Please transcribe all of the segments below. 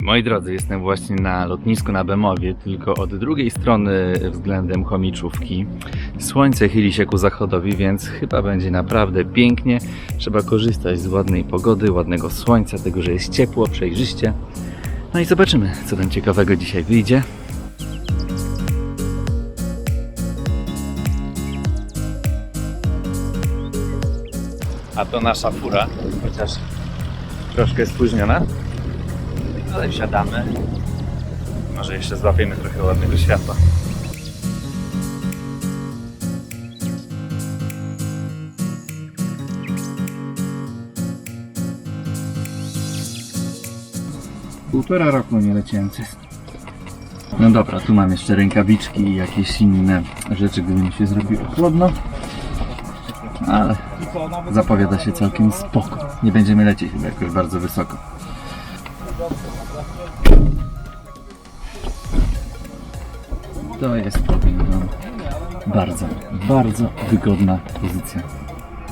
Moi drodzy, jestem właśnie na lotnisku na Bemowie, tylko od drugiej strony względem chomiczówki. Słońce chyli się ku zachodowi, więc chyba będzie naprawdę pięknie. Trzeba korzystać z ładnej pogody, ładnego słońca, tego, że jest ciepło, przejrzyście. No i zobaczymy, co tam ciekawego dzisiaj wyjdzie. A to nasza fura, chociaż troszkę spóźniona. Wsiadamy. Może jeszcze złapiemy trochę ładnego światła. Półtora roku nie leciałem. No dobra, tu mam jeszcze rękawiczki i jakieś inne rzeczy, gdyby mi się zrobiło chłodno. Ale zapowiada się całkiem spoko. Nie będziemy lecieć chyba jakoś bardzo wysoko. To jest, powiem wam, bardzo, bardzo wygodna pozycja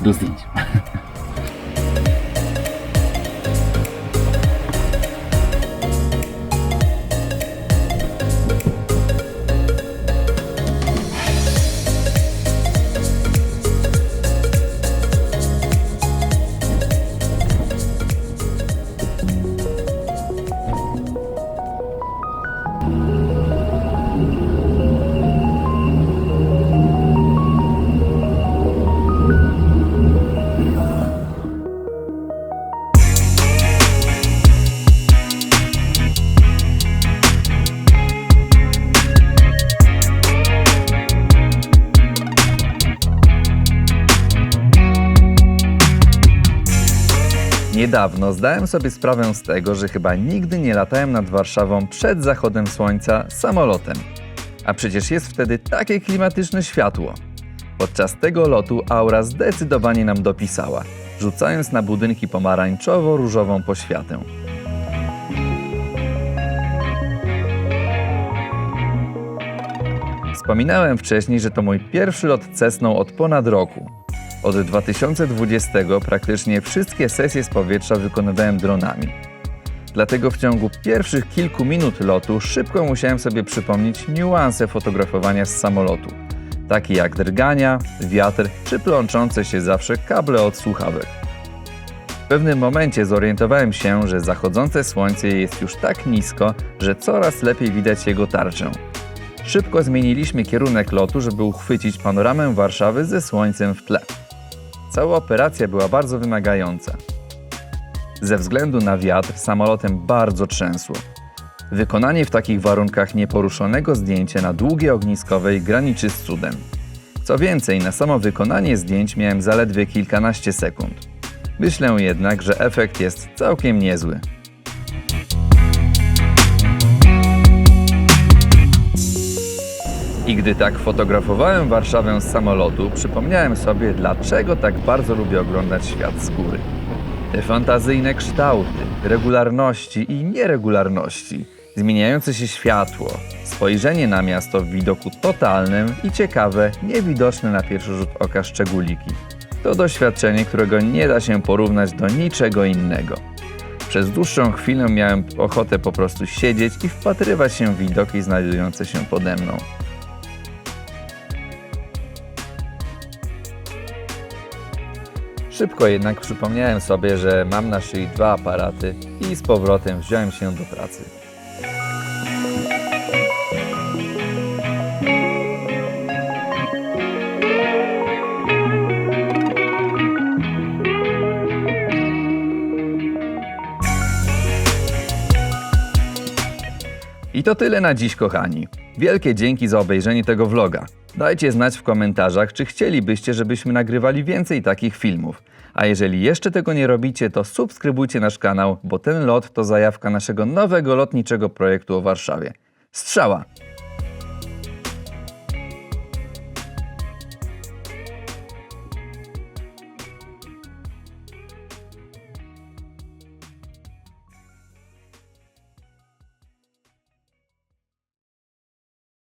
do zdjęć. Niedawno zdałem sobie sprawę z tego, że chyba nigdy nie latałem nad Warszawą przed zachodem słońca samolotem. A przecież jest wtedy takie klimatyczne światło. Podczas tego lotu aura zdecydowanie nam dopisała, rzucając na budynki pomarańczowo-różową poświatę. Wspominałem wcześniej, że to mój pierwszy lot Cessną od ponad roku. Od 2020 praktycznie wszystkie sesje z powietrza wykonywałem dronami. Dlatego w ciągu pierwszych kilku minut lotu szybko musiałem sobie przypomnieć niuanse fotografowania z samolotu, takie jak drgania, wiatr czy plączące się zawsze kable od słuchawek. W pewnym momencie zorientowałem się, że zachodzące słońce jest już tak nisko, że coraz lepiej widać jego tarczę. Szybko zmieniliśmy kierunek lotu, żeby uchwycić panoramę Warszawy ze słońcem w tle. Cała operacja była bardzo wymagająca. Ze względu na wiatr samolotem bardzo trzęsło. Wykonanie w takich warunkach nieporuszonego zdjęcia na długiej ogniskowej graniczy z cudem. Co więcej, na samo wykonanie zdjęć miałem zaledwie kilkanaście sekund. Myślę jednak, że efekt jest całkiem niezły. I gdy tak fotografowałem Warszawę z samolotu, przypomniałem sobie, dlaczego tak bardzo lubię oglądać świat z góry. Te fantazyjne kształty, regularności i nieregularności, zmieniające się światło, spojrzenie na miasto w widoku totalnym i ciekawe, niewidoczne na pierwszy rzut oka szczególiki. To doświadczenie, którego nie da się porównać do niczego innego. Przez dłuższą chwilę miałem ochotę po prostu siedzieć i wpatrywać się w widoki znajdujące się pode mną. Szybko jednak przypomniałem sobie, że mam na szyi dwa aparaty i z powrotem wziąłem się do pracy. I to tyle na dziś, kochani. Wielkie dzięki za obejrzenie tego vloga. Dajcie znać w komentarzach, czy chcielibyście, żebyśmy nagrywali więcej takich filmów. A jeżeli jeszcze tego nie robicie, to subskrybujcie nasz kanał, bo ten lot to zajawka naszego nowego lotniczego projektu o Warszawie. Strzała!